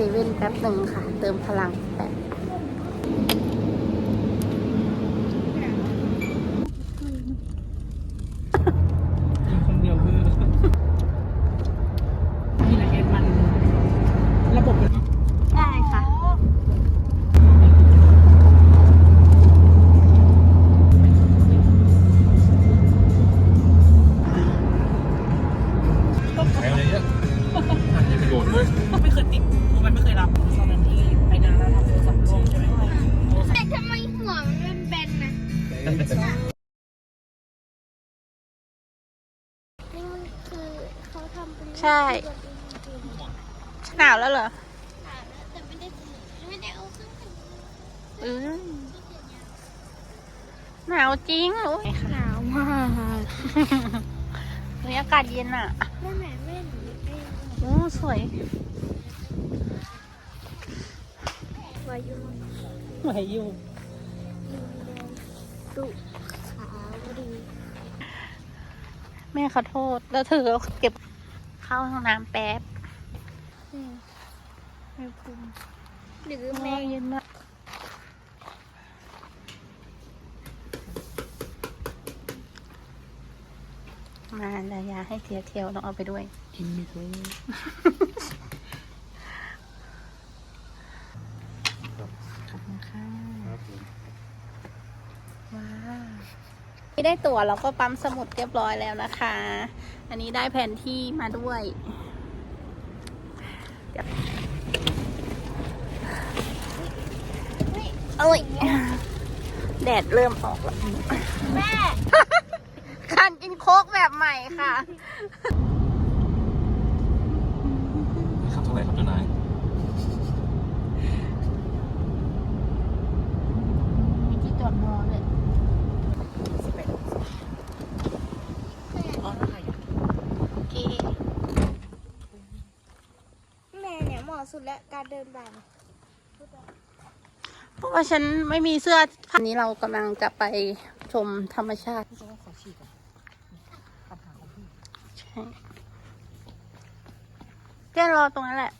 เซเว่นแป๊บหนึ่งค่ะ เติมพลังแป๊บ ช่หนาวแล้วเหรอแต่ไม่ได้ถือไม่ได้เอาขึ้นถึงเออหนาวจริงโอ้ยหนาวมากเฮ้ยอากาศเย็นอะแม่แม่แม่หนูเองโอ้สวยวายุไหวอยู่ดุขาวดี แม่ขอโทษ แล้วเธอก็เก็บ เข้าห้องน้ำแป๊บไม่ภูมิหรือแม่แม่เย็นมากมาดายาให้เทียเทียวต้องเอาไปด้วย กินไม่เคยขอบคุณค่ะครับผมว้าว ที่ได้ตั๋วเราก็ปั๊มสมุดเรียบร้อยแล้วนะคะ อันนี้ได้แผนที่มาด้วยเดี๋ยวเอ้ย แดดเริ่มออกแล้ว แม่ การกินโค้กแบบใหม่ค่ะ ครับเท่าไหร่ครับเจ้านาย มีที่จอดมอเลย อ๋อแล้วใครอะ โอเค แม่เนี่ยเหมาะ สุดแล้วการเดินแบบเพราะว่าฉันไม่มีเสื้อพันนี้เรากำลังจะไปชมธรรมชาติพี่จะว่าขอฉีดก่อนปัญหาของพี่ใช่เจ้รอตรงนั้นแหละ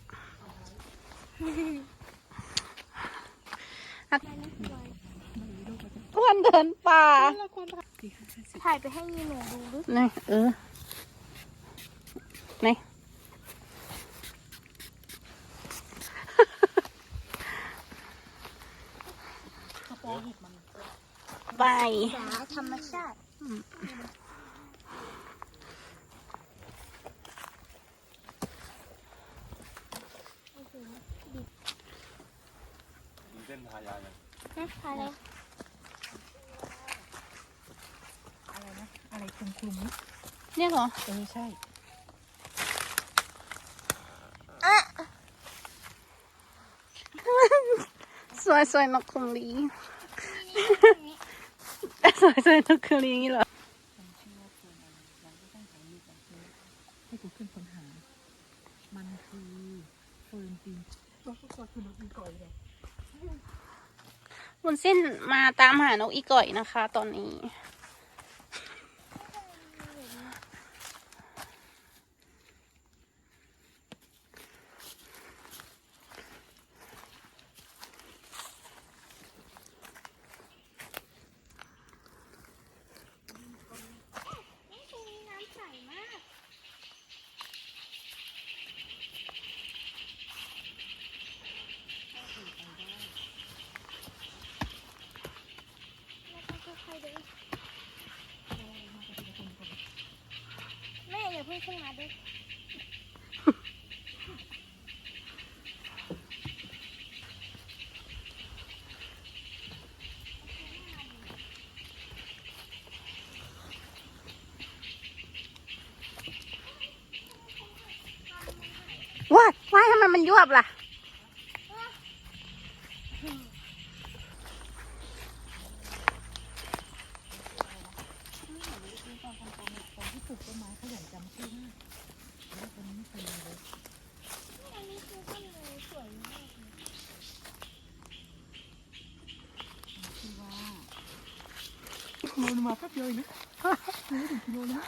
เพื่อนเดินป่า ถ่ายไปให้ยีหนูดูดินี่เออนี่ กระโปรงหิบมัน ไปธรรมชาติเส้นทายายังนะถ่าเลยอะไรนะ อะไรคลุมคลุมเนี่ยเหรอเออใช่สวยสวยนกคุมลี สวยสวยนกคุมลีอย่างนี้เหรอให้กูขึ้นค้นหา มันคือเฟิร์นปีก็ก็คือนกอีก่อยเลยวุ้นเส้นมาตามหานกอีก่อยนะคะ ตอนนี้นี่ตรงนี้น้ำใสมาก แล้วก็ค่อยๆเดินแม่อย่า เพิ่งขึ้นมาด้วยว้ายว้ายทำไมมันยวบล่ะ ตอนที่ปลูกต้นไม้ขยันจำชื่อมากแล้วคนนี้ไม่เคยเลย อันนี้คือต้นเลยสวยมากเลย ชื่อว่า มาแป๊บเดียวเองนะยังไม่ถึงกิโลนะ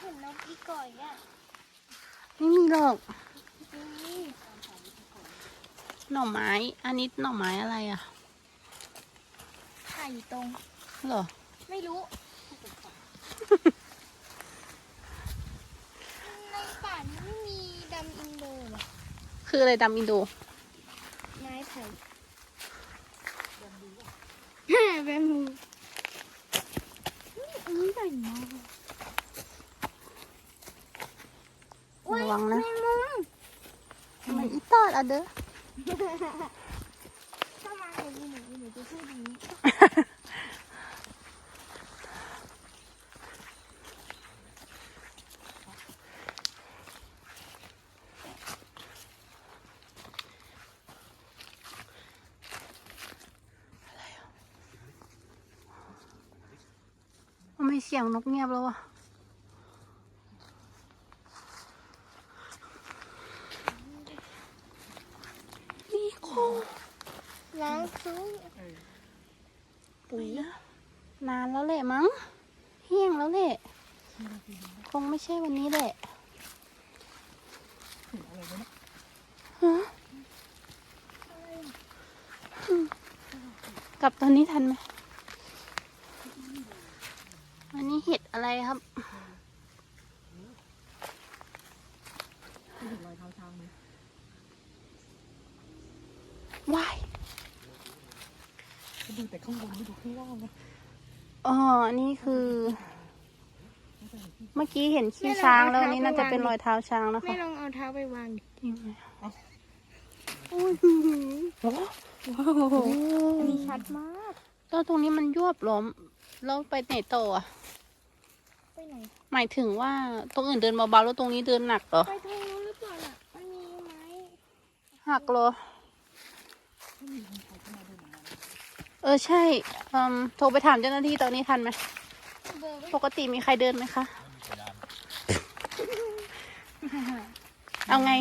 เห็นนกอีก่อยอะไม่มีหรอก นี่หน่อไม้ อันนี้หน่อไม้อะไรอะไข่ตรง เหรอ ไม่รู้ ในป่านี้ไม่มี ดำอินโดหรอคืออะไรดำอินโด ไม้ไผ่แม่แบมูอันนี้ใหญ่มากระวังนะแมงมุมมันอีตอดอะเด้อถ้ามาหนูหนูหนูจะพูดอย่างนี้ ทำไม เสียงนกเงียบแล้ววะนี่โคล้างซุ้ยปุ๋ยนานแล้วแหละมั้งเฮี้ยงแล้วแหละคงไม่ใช่วันนี้แหละเห็นอะไรวะเนี่ยฮะกลับตอนนี้ทันไหม อันนี้เห็ดอะไรครับเห็นรอยเท้าช้างไหมว้ายก็ดูแต่ข้างบนไม่ดูข้างล่างนะอ๋ออันนี้คือ เมื่อกี้เห็นขี้ช้างแล้วอันนี้น่าจะเป็นรอยเท้าช้างนะไม่คะลองเอาเท้าไปวางดิจริงไหมโอ้ว้าว อันนี้ชัดมาก แล้วตรงนี้มันยวบเหรอแล้วไปไหนต่ออะไปไหน หมายถึงว่าตรงอื่นเดินเบาๆแล้วตรงนี้เดินหนักเหรอ ไปทางนู้นหรือเปล่าล่ะมันมีไม้หักเหรอ เออใช่เอืมโทรไปถามเจ้าหน้าที่ตอนนี้ทันไหม เบอร์ไว้ปกติมีใครเดินไหมคะ เอาไง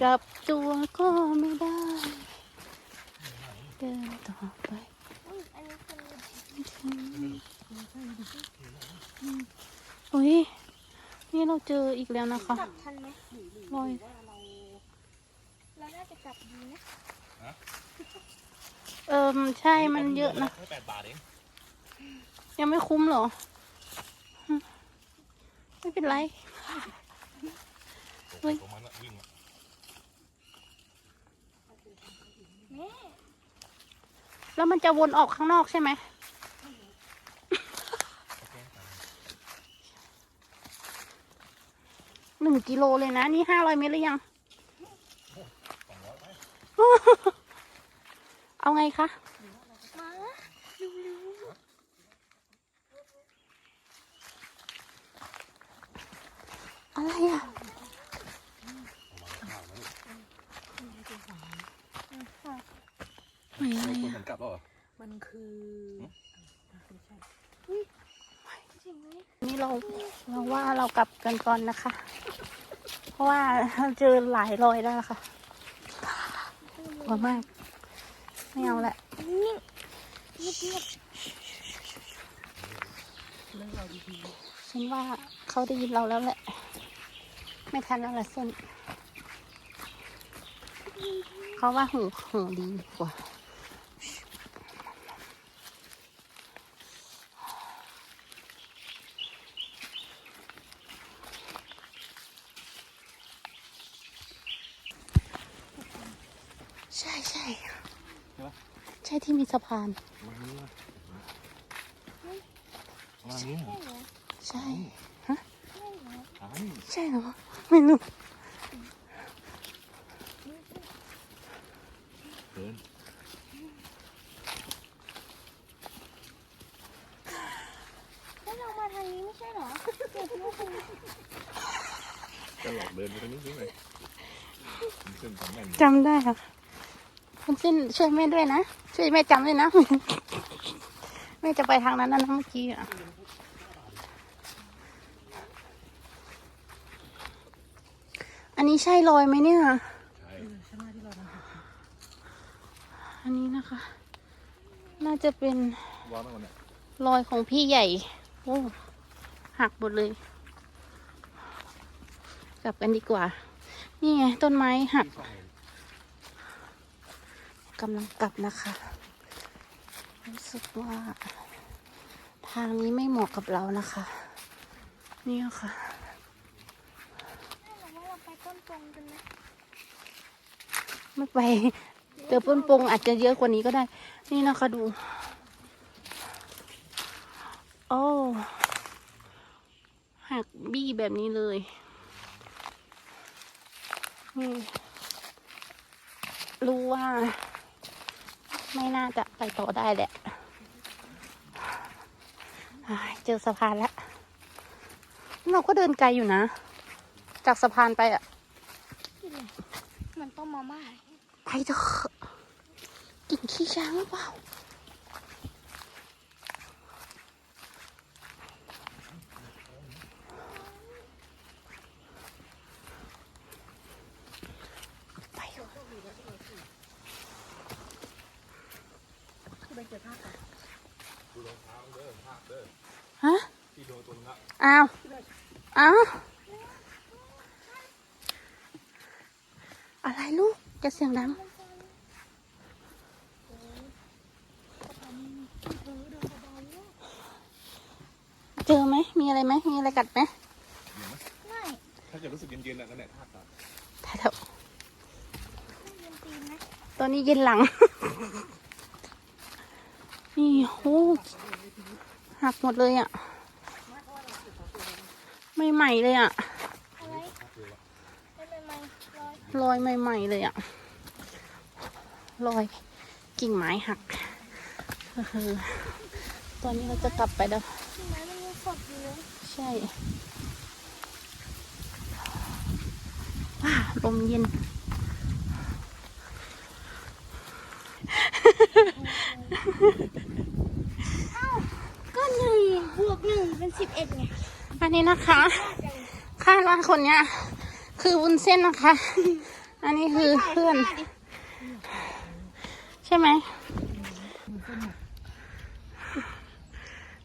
กลับตัวก็ไม่ได้ เดินต่อไป อุ๊ยอันนี้คือ อุ้ย นี่เราเจออีกแล้วนะคะกลับทันไหมรอยเราน่าจะกลับดีนะเอิมใช่มันเยอะนะแค่แปดบาทเองยังไม่คุ้มเหรอฮะไม่เป็นไรเฮ้ยประมาณนั้นวิ่งมาแม่แล้วมันจะวนออกข้างนอกใช่ไหม หนึ่งกิโลเลยนะ นี่ห้าร้อยเมตรหรือยัง เอาไงคะมาเร็วอะไรอะหอยอะไรคนอะเหมือนกลับแล้วเหรอมันคือๆจริงไหมนี่เราเราว่าเรากลับกันก่อนนะคะเพ ราะว่าเจอหลายรอยแล้วนะคะกลัวมาก ไม่เอาละฉันว่าเขาได้ยินเราแล้วแหละ ไม่ทันแล้วละเส้นเขาว่าหูหูดีกว่า ใช่ใช่ใช่ที่มีสะพานมานี้มานี้ๆใช่เหรอใช่ใช่เหรอใช่ใช่เหรอไม่รู้เดินแล้วเรามาทางนี้ไม่ใช่เหรอเดี๋ยวเราไปจะหลอกเดินไปตรงนี้ใช่ไหมเส้นสามแม่นจำได้ค่ะ คุณสิ้นช่วยแม่ด้วยนะ ช่วยแม่จำด้วยนะ แม่จะไปทางนั้นนะเมื่อกี้อะอันนี้ใช่รอยไหมเนี่ยอันนี้นะคะ น่าจะเป็นวางไว้ก่อยรอยของพี่ใหญ่ โอ้หักหมดเลย กลับกันดีกว่า นี่ไงต้นไม้หัก กำลังกลับนะคะ รู้สึกว่า ทางนี้ไม่เหมาะกับเรานะคะ นี่ค่ะไมไม่ไปเจอป้นปงอาจจะเยอะกว่านี้ก็ได้ นี่นะคะดู โอ้หักบี้แบบนี้เลย นี่รู้ว่า ไม่น่าจะไปต่อได้แหละอ้ายเจอสะพานแล้วเราก็เดินไกลอยู่นะ จากสะพานไปอะกินเลยมันต้มมาม่าไปเถอะกลิ่นขี้ช้างหรือเปล่า ไปเถอะ คือไปเจอภาพก่อน ดูรองเท้าเด้อภาพเด้อ ฮะ ที่โดนตรงนั้น อ้าวอ้าวอะไรลูกจะเสียงดังเจอไหมมีอะไรไหมมีอะไรกัดไหมไม่ถ้าจะรู้สึกเย็นๆน่ะนั่นแหละธาตุตัดถ่ายเถอะไม่ยืนตีนนะตอนนี้เย็นหลัง นี่โอ้หักหมดเลยอะไม่ ใหม่เลยอะอะไรไม่ไม่ไม่ร้อยรอยใหม่ๆเลยอะรอยกิ่งไม้หักเออตอนนี้เราจะกลับไปแล้วที่ไหนมันยังสดอยู่เลยใช่ว้าลมเย็น ก็หนึ่งบวกหนึ่งเป็นสิบเอ็ดไง อั นนี้นะคะคาดว่าคนเนี้ย คือวุ้นเส้นนะคะ อันนี้คือเพื่อน ใช่ไหม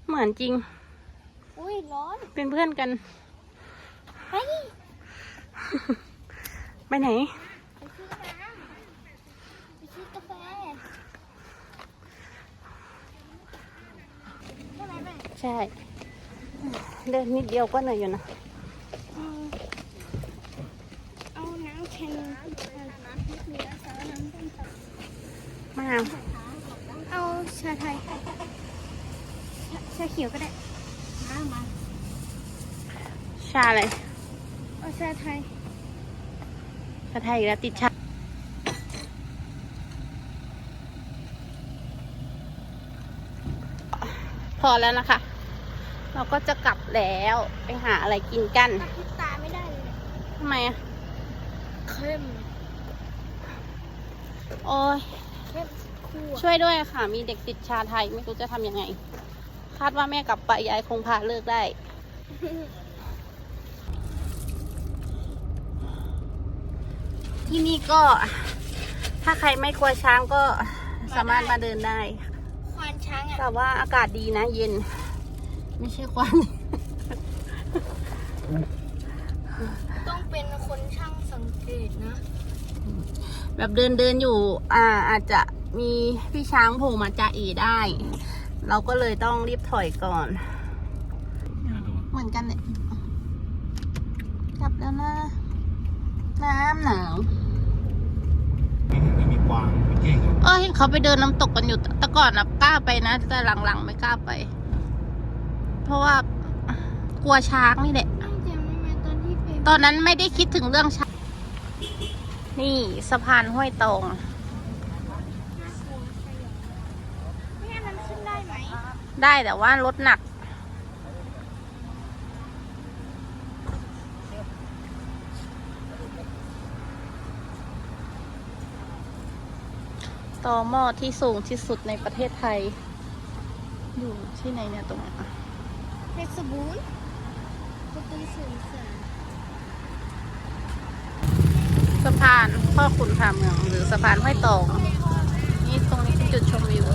เหมือนจริง อุ้ยร้อน เป็นเพื่อนกันเฮ้ยไปไหนไปซื้อน้ำไปซื้อกาแฟใช่ไหมแม่ใช่ เดินนิดเดียวก็เหนื่อยอยู่นะเอาเอาน้ำเค็มเอาน้ำพริกเหลือสารน้ำต้มตับมะนาวเอาชาไทยชาเขียวก็ได้มามาชาอะไรเอาชาไทยชาไทยอีกแล้วติดชาพอแล้วนะคะ เราก็จะกลับแล้วไปหาอะไรกินกันกระพริบตาไม่ได้เลยเนี่ยทำไมอะเข้มโอ้ยเข้มคั่วช่วยด้วยค่ะ มีเด็กติดชาไทยไม่รู้จะทำยังไง คาดว่าแม่กลับไปยายคงพาเลิกได้ ที่นี่ก็ ถ้าใครไม่กลัวช้างก็สามารถมาเดินได้ ควานช้างอะแต่ว่าอากาศดีนะเย็น ไม่ใช่ควัน ต้องเป็นคนช่างสังเกตนะ แบบเดินเดินอยู่ อ่าอาจจะมีพี่ช้างโผล่มาจ่าเอได้ เราก็เลยต้องรีบถอยก่อน เหมือนกันเลยกลับแล้วนะ น้ำหนาวมีไม่มีกวางมีเก้งครับเอ้ยเขาไปเดินน้ำตกกันอยู่แต่ก่อนนะกล้าไปนะ แต่หลังๆไม่กล้าไป เพราะว่ากลัวช้างนี่แหละอ้าวจำได้ไหมตอนที่เป็นตอนนั้นไม่ได้คิดถึงเรื่องช้าง นี่สะพานห้วยตองน่ากลัวสยองไม่งั้นมันขึ้นได้ไหมได้แต่ว่ารถหนัก ต่อหม้อที่สูงที่สุดในประเทศไทย อยู่ที่ไหนเนี่ยตรงนี้น เพชรบูรณ์ประตูสูงเสือพานพ่อขุนพาเมืองหรือสะพานห้วยตองนี่ตรงนี้เป็นจุดชมวิว